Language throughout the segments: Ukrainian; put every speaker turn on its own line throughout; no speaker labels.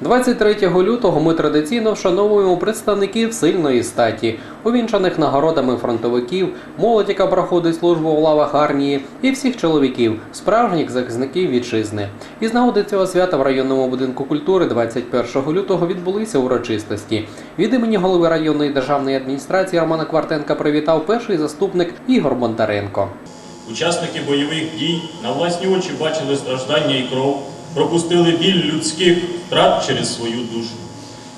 23 лютого ми традиційно вшановуємо представників сильної статі, увінчаних нагородами фронтовиків, молодь, яка проходить службу в лавах армії, і всіх чоловіків, справжніх захисників вітчизни. Із нагоди цього свята в районному будинку культури 21 лютого відбулися урочистості. Від імені голови районної державної адміністрації Романа Квартенка привітав перший заступник Ігор Бондаренко.
Учасники бойових дій на власні очі бачили страждання і кров, пропустили біль людських втрат через свою душу.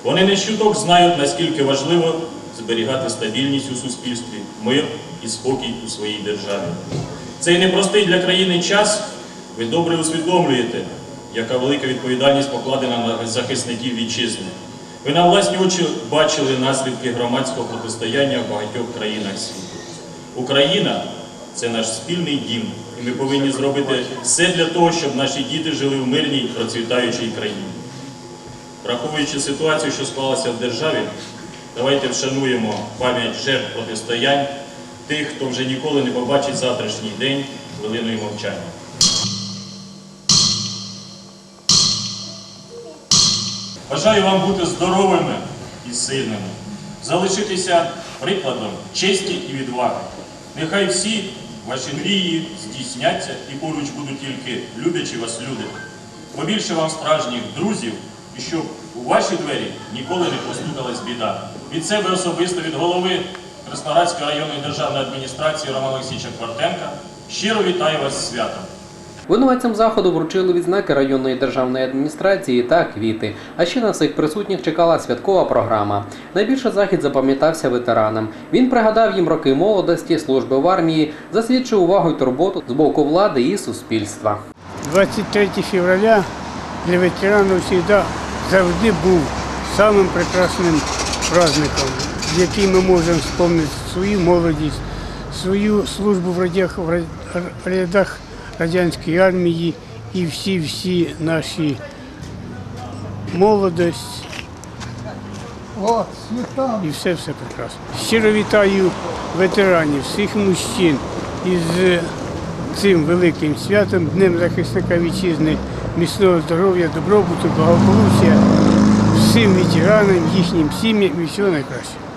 Вони не щуток знають, наскільки важливо зберігати стабільність у суспільстві, мир і спокій у своїй державі. Цей непростий для країни час ви добре усвідомлюєте, яка велика відповідальність покладена на захисників вітчизни. Ви на власні очі бачили наслідки громадського протистояння в багатьох країнах світу. Україна це наш спільний дім, і ми повинні зробити все для того, щоб наші діти жили в мирній, процвітаючій країні. Враховуючи ситуацію, що склалася в державі, давайте вшануємо пам'ять жертв протистоянь тих, хто вже ніколи не побачить завтрашній день хвилиною мовчання. Бажаю вам бути здоровими і сильними, залишитися прикладом честі і відваги. Нехай всі ваші мрії здійсняться і поруч будуть тільки люблячі вас люди. Побільше вам справжніх друзів і щоб у ваші двері ніколи не постукалась біда. Від себе особисто, від голови Краснорадської районної державної адміністрації Романа Олексійовича Квартенка щиро вітаю вас з святом.
Винуватцям заходу вручили відзнаки районної державної адміністрації та квіти. А ще на всіх присутніх чекала святкова програма. Найбільше захід запам'ятався ветеранам. Він пригадав їм роки молодості, служби в армії, засвідчив увагу й турботу з боку влади і суспільства.
23 февраля для ветеранів завжди, завжди був самим прекрасним праздником, який ми можемо вспомнити свою молодість, свою службу в радях, в рядах радянської армії і всі-всі наші молодость. І все все прекрасно. Щиро вітаю ветеранів, всіх мужчин із цим великим святом, Днем захисника вітчизни, міцного здоров'я, добробуту, благополуччя всім ветеранам, їхнім сім'ям і всього найкращого.